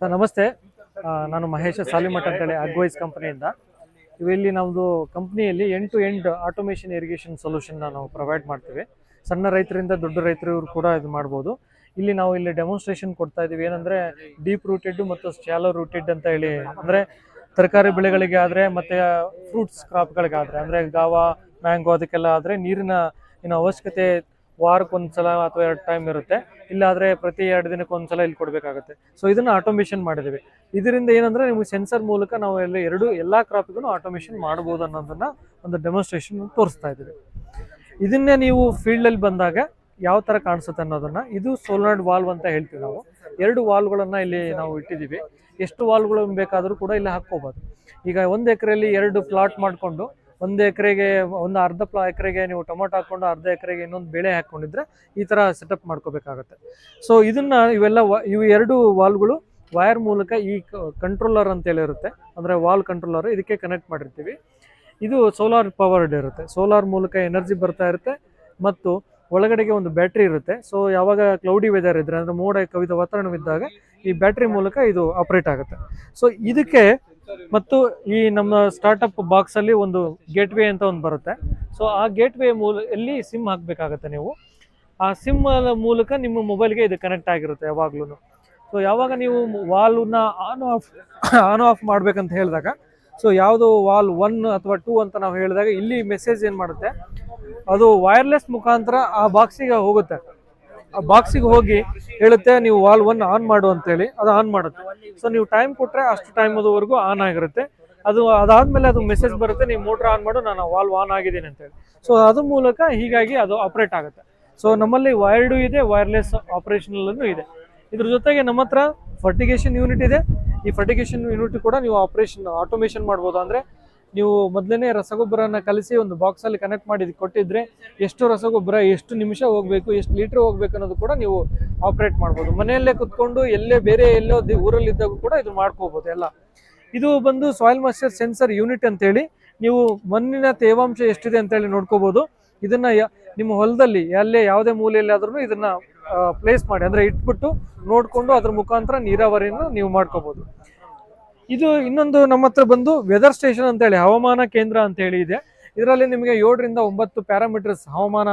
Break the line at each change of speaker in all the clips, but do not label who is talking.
Sir, ನಮಸ್ತೆ. ನಾನು ಮಹೇಶ ಸಾಲಿಮಠ್ ಅಂತೇಳಿ ಅಗ್ವೈಸ್ ಕಂಪನಿಯಿಂದ ಇಲ್ಲಿ ನಮ್ಮದು ಕಂಪ್ನಿಯಲ್ಲಿ end to end automation irrigation solution ನಾವು ಪ್ರೊವೈಡ್ ಮಾಡ್ತೀವಿ. ಸಣ್ಣ ರೈತರಿಂದ ದೊಡ್ಡ ರೈತರು ಕೂಡ ಇದು ಮಾಡ್ಬೋದು. ಇಲ್ಲಿ ನಾವು ಇಲ್ಲಿ ಡೆಮೋನ್ಸ್ಟ್ರೇಷನ್ ಕೊಡ್ತಾ ಇದ್ದೀವಿ ಏನಂದರೆ ಡೀಪ್ ರೂಟೆಡ್ ಮತ್ತು ಶಾಲೋ ರೂಟೆಡ್ ಅಂತ ಹೇಳಿ. ಅಂದರೆ ತರಕಾರಿ ಬೆಳೆಗಳಿಗೆ ಆದರೆ ಮತ್ತು ಫ್ರೂಟ್ಸ್ ಕ್ರಾಪ್ಗಳಿಗಾದರೆ ಅಂದರೆ ಗಾವ ಮ್ಯಾಂಗೋ ಅದಕ್ಕೆಲ್ಲ ಆದರೆ ನೀರಿನ ಏನು ಅವಶ್ಯಕತೆ ವಾರಕ್ಕೊಂದ್ಸಲ ಅಥವಾ ಎರಡು ಟೈಮ್ ಇರುತ್ತೆ. ಇಲ್ಲಾದರೆ ಪ್ರತಿ ಎರಡು ದಿನಕ್ಕೆ ಒಂದ್ಸಲ ಇಲ್ಲಿ ಕೊಡಬೇಕಾಗುತ್ತೆ. ಸೊ ಇದನ್ನು ಆಟೋಮೇಷನ್ ಮಾಡಿದ್ದೀವಿ ಇದರಿಂದ ಏನಂದರೆ ನಿಮಗೆ ಸೆನ್ಸರ್ ಮೂಲಕ ನಾವು ಎಲ್ಲ ಎರಡು ಎಲ್ಲ ಕ್ರಾಪ್ಗೂ ಆಟೋಮೇಷನ್ ಮಾಡ್ಬೋದು ಅನ್ನೋದನ್ನ ಒಂದು ಡೆಮಾನ್ಸ್ಟ್ರೇಷನ್ ತೋರಿಸ್ತಾ ಇದ್ದೀವಿ. ಇದನ್ನೇ ನೀವು ಫೀಲ್ಡಲ್ಲಿ ಬಂದಾಗ ಯಾವ ಥರ ಕಾಣಿಸುತ್ತೆ ಅನ್ನೋದನ್ನ, ಇದು ಸೋಲಾರ್ಡ್ ವಾಲ್ವ್ ಅಂತ ಹೇಳ್ತೀವಿ ನಾವು. ಎರಡು ವಾಲ್ಗಳನ್ನು ಇಲ್ಲಿ ನಾವು ಇಟ್ಟಿದ್ದೀವಿ ಎಷ್ಟು ವಾಲ್ಗಳನ್ನು ಬೇಕಾದರೂ ಕೂಡ ಇಲ್ಲಿ ಹಾಕ್ಕೋಬೋದು. ಈಗ ಒಂದು ಎಕರೆಯಲ್ಲಿ ಎರಡು ಫ್ಲಾಟ್ ಮಾಡಿಕೊಂಡು ಒಂದು ಎಕರೆಗೆ, ಒಂದು ಅರ್ಧ ಪ್ಲಾ, ಎಕರೆಗೆ ನೀವು ಟೊಮೊಟೊ ಹಾಕ್ಕೊಂಡು ಅರ್ಧ ಎಕರೆಗೆ ಇನ್ನೊಂದು ಬೆಳೆ ಹಾಕೊಂಡಿದ್ರೆ ಈ ಥರ ಸೆಟಪ್ ಮಾಡ್ಕೋಬೇಕಾಗತ್ತೆ. ಸೊ ಇದನ್ನ ಇವೆಲ್ಲ ಇವು ಎರಡು ವಾಲ್ಗಳು ವೈರ್ ಮೂಲಕ ಈ ಕಂಟ್ರೋಲರ್ ಅಂತೇಳಿ ಇರುತ್ತೆ. ಅಂದರೆ ವಾಲ್ ಕಂಟ್ರೋಲರ್ ಇದಕ್ಕೆ ಕನೆಕ್ಟ್ ಮಾಡಿರ್ತೀವಿ. ಇದು ಸೋಲಾರ್ ಪವರ್ಡ್ ಇರುತ್ತೆ. ಸೋಲಾರ್ ಮೂಲಕ ಎನರ್ಜಿ ಬರ್ತಾ ಇರುತ್ತೆ. ಮತ್ತು ಒಳಗಡೆಗೆ ಒಂದು ಬ್ಯಾಟ್ರಿ ಇರುತ್ತೆ. ಸೊ ಯಾವಾಗ ಕ್ಲೌಡಿ ವೆದರ್ ಇದ್ದರೆ ಅಂದರೆ ಮೋಡ ಕವಿದ ವಾತಾವರಣವಿದ್ದಾಗ ಈ ಬ್ಯಾಟ್ರಿ ಮೂಲಕ ಇದು ಆಪರೇಟ್ ಆಗುತ್ತೆ. ಸೊ ಇದಕ್ಕೆ ಮತ್ತು ಈ ನಮ್ಮ ಸ್ಟಾರ್ಟಪ್ ಬಾಕ್ಸ್ ಅಲ್ಲಿ ಒಂದು ಗೇಟ್ ವೇ ಅಂತ ಒಂದು ಬರುತ್ತೆ. ಸೊ ಆ ಗೇಟ್ ವೇ ಮೂಲ ಎಲ್ಲಿ ಸಿಮ್ ಹಾಕಬೇಕಾಗತ್ತೆ ನೀವು. ಆ ಸಿಮ್ ಮೂಲಕ ನಿಮ್ಮ ಮೊಬೈಲ್ಗೆ ಇದು ಕನೆಕ್ಟ್ ಆಗಿರುತ್ತೆ ಯಾವಾಗ್ಲೂ ಸೊ ಯಾವಾಗ ನೀವು ವಾಲ್ನ ಆನ್ ಆಫ್ ಆನ್ ಆಫ್ ಮಾಡ್ಬೇಕಂತ ಹೇಳಿದಾಗ ಸೊ ಯಾವುದು ವಾಲ್ ಒನ್ ಅಥವಾ ಟೂ ಅಂತ ನಾವು ಹೇಳಿದಾಗ ಇಲ್ಲಿ ಮೆಸೇಜ್ ಏನು ಮಾಡುತ್ತೆ? ಅದು ವೈರ್ಲೆಸ್ ಮುಖಾಂತರ ಆ ಬಾಕ್ಸಿಗೆ ಹೋಗುತ್ತೆ. ಆ ಬಾಕ್ಸಿಗೆ ಹೋಗಿ ಹೇಳುತ್ತೆ, ನೀವು ವಾಲ್ ಒನ್ ಆನ್ ಮಾಡು ಅಂತೇಳಿ. ಅದು ಆನ್ ಮಾಡುತ್ತೆ. ಸೊ ನೀವು ಟೈಮ್ ಕೊಟ್ಟರೆ ಅಷ್ಟು ಟೈಮ್ ಅದುವರೆಗೂ ಆನ್ ಆಗಿರುತ್ತೆ. ಅದು ಅದಾದಮೇಲೆ ಅದು ಮೆಸೇಜ್ ಬರುತ್ತೆ ನೀವು ಮೋಟ್ರ್ ಆನ್ ಮಾಡು ನಾನು ವಾಲ್ವ್ ಆನ್ ಆಗಿದ್ದೀನಿ ಅಂತೇಳಿ ಸೊ ಅದ್ರ ಮೂಲಕ ಹೀಗಾಗಿ ಅದು ಆಪರೇಟ್ ಆಗುತ್ತೆ. ಸೊ ನಮ್ಮಲ್ಲಿ ವೈರ್ಡು ಇದೆ ವೈರ್ಲೆಸ್ ಆಪ್ರೇಷನಲ್ಲೂ ಇದೆ. ಇದ್ರ ಜೊತೆಗೆ ನಮ್ಮ ಹತ್ರ ಫರ್ಟಿಗೇಷನ್ ಯೂನಿಟ್ ಇದೆ. ಈ ಫರ್ಟಿಗೇಷನ್ ಯೂನಿಟ್ ಕೂಡ ನೀವು ಆಪರೇಷನ್ ಆಟೋಮೇಷನ್ ಮಾಡ್ಬೋದು. ಅಂದರೆ ನೀವು ಮೊದಲನೇ ರಸಗೊಬ್ಬರನ ಕಲಿಸಿ ಒಂದು ಬಾಕ್ಸಲ್ಲಿ ಕನೆಕ್ಟ್ ಮಾಡಿ ಕೊಟ್ಟಿದ್ರೆ ಎಷ್ಟು ರಸಗೊಬ್ಬರ, ಎಷ್ಟು ನಿಮಿಷ ಹೋಗಬೇಕು, ಎಷ್ಟು ಲೀಟ್ರ್ ಹೋಗ್ಬೇಕು ಅನ್ನೋದು ಕೂಡ ನೀವು ಆಪ್ರೇಟ್ ಮಾಡ್ಬೋದು. ಮನೆಯಲ್ಲೇ ಕುತ್ಕೊಂಡು ಎಲ್ಲೇ ಬೇರೆ ಎಲ್ಲೋ ಊರಲ್ಲಿ ಊರಲ್ಲಿದ್ದಾಗ ಕೂಡ ಇದು ಮಾಡ್ಕೋಬೋದು ಎಲ್ಲ. ಇದು ಬಂದು ಸಾಯಿಲ್ ಮಾಸ್ಟರ್ ಸೆನ್ಸರ್ ಯೂನಿಟ್ ಅಂತೇಳಿ ನೀವು ಮಣ್ಣಿನ ತೇವಾಂಶ ಎಷ್ಟಿದೆ ಅಂತೇಳಿ ನೋಡ್ಕೋಬೋದು. ಇದನ್ನ ನಿಮ್ಮ ಹೊಲದಲ್ಲಿ ಅಲ್ಲೇ ಯಾವುದೇ ಮೂಲೆಯಲ್ಲಿ ಆದ್ರೂ ಇದನ್ನ ಪ್ಲೇಸ್ ಮಾಡಿ. ಅಂದ್ರೆ ಇಟ್ಬಿಟ್ಟು ನೋಡ್ಕೊಂಡು ಅದ್ರ ಮುಖಾಂತರ ನೀರಾವರಿಯನ್ನು ನೀವು ಮಾಡ್ಕೋಬಹುದು ಇದು ಇನ್ನೊಂದು ನಮ್ಮ ಹತ್ರ ಬಂದು ವೆದರ್ ಸ್ಟೇಷನ್ ಅಂತೇಳಿ, ಹವಾಮಾನ ಕೇಂದ್ರ ಅಂತ ಹೇಳಿ ಇದೆ. ಇದರಲ್ಲಿ ನಿಮಗೆ ಏಳರಿಂದ ಒಂಬತ್ತು ಪ್ಯಾರಾಮೀಟರ್ಸ್ ಹವಾಮಾನ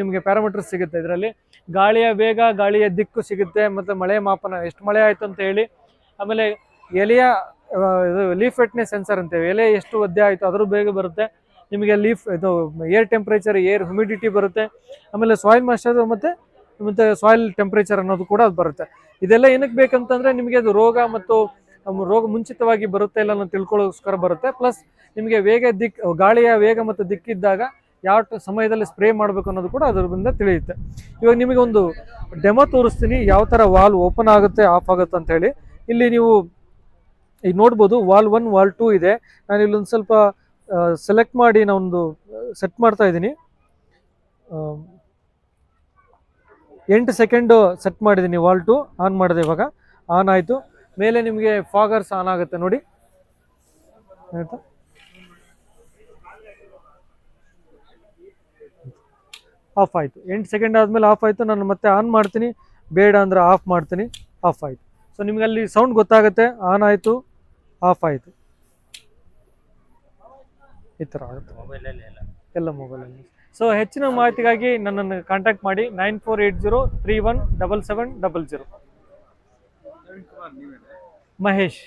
ನಿಮಗೆ ಪ್ಯಾರಾಮೀಟರ್ಸ್ ಸಿಗುತ್ತೆ. ಇದರಲ್ಲಿ ಗಾಳಿಯ ವೇಗ, ಗಾಳಿಯ ದಿಕ್ಕು ಸಿಗುತ್ತೆ, ಮತ್ತು ಮಳೆ ಮಾಪನ, ಎಷ್ಟು ಮಳೆ ಆಯಿತು ಅಂತ ಹೇಳಿ, ಆಮೇಲೆ ಎಲೆಯ ಲೀಫ್ ವೆಟ್ನೆಸ್ ಸೆನ್ಸರ್ ಅಂತೇವೆ ಎಲೆ ಎಷ್ಟು ಒದ್ದೆ ಆಯಿತು, ಅದ್ರ ಬೇಗ ಬರುತ್ತೆ. ನಿಮಗೆ ಲೀಫ್ ಇದು ಏರ್ ಟೆಂಪ್ರೇಚರ್ ಏರ್ ಹ್ಯುಮಿಡಿಟಿ ಬರುತ್ತೆ. ಆಮೇಲೆ ಸಾಯಿಲ್ ಮಾಸ್ಟರ್ ಮತ್ತು ಮತ್ತು ಸಾಯಿಲ್ ಟೆಂಪ್ರೇಚರ್ ಅನ್ನೋದು ಕೂಡ ಅದು ಬರುತ್ತೆ. ಇದೆಲ್ಲ ಏನಕ್ಕೆ ಬೇಕಂತಂದರೆ, ನಿಮಗೆ ಅದು ರೋಗ ಮತ್ತು ರೋಗ ಮುಂಚಿತವಾಗಿ ಬರುತ್ತೆ ಇಲ್ಲ ಅನ್ನೋ ತಿಳ್ಕೊಳ್ಳೋಸ್ಕರ ಬರುತ್ತೆ. ಪ್ಲಸ್ ನಿಮಗೆ ವೇಗ ದಿಕ್, ಗಾಳಿಯ ವೇಗ ಮತ್ತು ದಿಕ್ಕಿದ್ದಾಗ ಯಾವ ಸಮಯದಲ್ಲಿ ಸ್ಪ್ರೇ ಮಾಡಬೇಕು ಅನ್ನೋದು ಕೂಡ ಅದರಿಂದ ತಿಳಿಯುತ್ತೆ. ಇವಾಗ ನಿಮಗೆ ಒಂದು ಡೆಮೋ ತೋರಿಸ್ತೀನಿ. ಯಾವ ಥರ ವಾಲ್ ಓಪನ್ ಆಗುತ್ತೆ ಆಫ್ ಆಗುತ್ತೆ ಅಂತ ಹೇಳಿ. ಇಲ್ಲಿ ನೀವು ಈಗ ನೋಡ್ಬೋದು ವಾಲ್ ಒನ್ ವಾಲ್ ಟೂ ಇದೆ. ನಾನು ಇಲ್ಲೊಂದು ಸ್ವಲ್ಪ ಸೆಲೆಕ್ಟ್ ಮಾಡಿ ನಾನೊಂದು ಸೆಟ್ ಮಾಡ್ತಾ ಇದ್ದೀನಿ. ಎಂಟು ಸೆಕೆಂಡು ಸೆಟ್ ಮಾಡಿದ್ದೀನಿ ವಾಲ್ ಟು ಆನ್ ಮಾಡಿದೆ ಇವಾಗ. ಆನ್ ಆಯಿತು. ಮೇಲೆ ನಿಮಗೆ ಫಾಗರ್ಸ್ ಆನ್ ಆಗುತ್ತೆ ನೋಡಿ. ಆಯ್ತಾ? ಆಫ್ ಆಯಿತು. ಎಂಟು ಸೆಕೆಂಡ್ ಆದಮೇಲೆ ಆಫ್ ಆಯಿತು. ನಾನು ಮತ್ತೆ ಆನ್ ಮಾಡ್ತೀನಿ. ಬೇಡ ಅಂದರೆ ಆಫ್ ಮಾಡ್ತೀನಿ. ಆಫ್ ಆಯಿತು. ಸೊ ನಿಮ್ಗೆ ಅಲ್ಲಿ ಸೌಂಡ್ ಗೊತ್ತಾಗುತ್ತೆ. ಆನ್ ಆಯಿತು. ಆಫ್ ಆಯಿತು. ಈ ಥರ ಆಗುತ್ತೆ. ಎಲ್ಲ ಮೊಬೈಲಲ್ಲಿ ಸೊ ಹೆಚ್ಚಿನ ಮಾಹಿತಿಗಾಗಿ ನನ್ನನ್ನು ಕಾಂಟ್ಯಾಕ್ಟ್ ಮಾಡಿ. Nine four eight zero three one double seven double zero Mahesh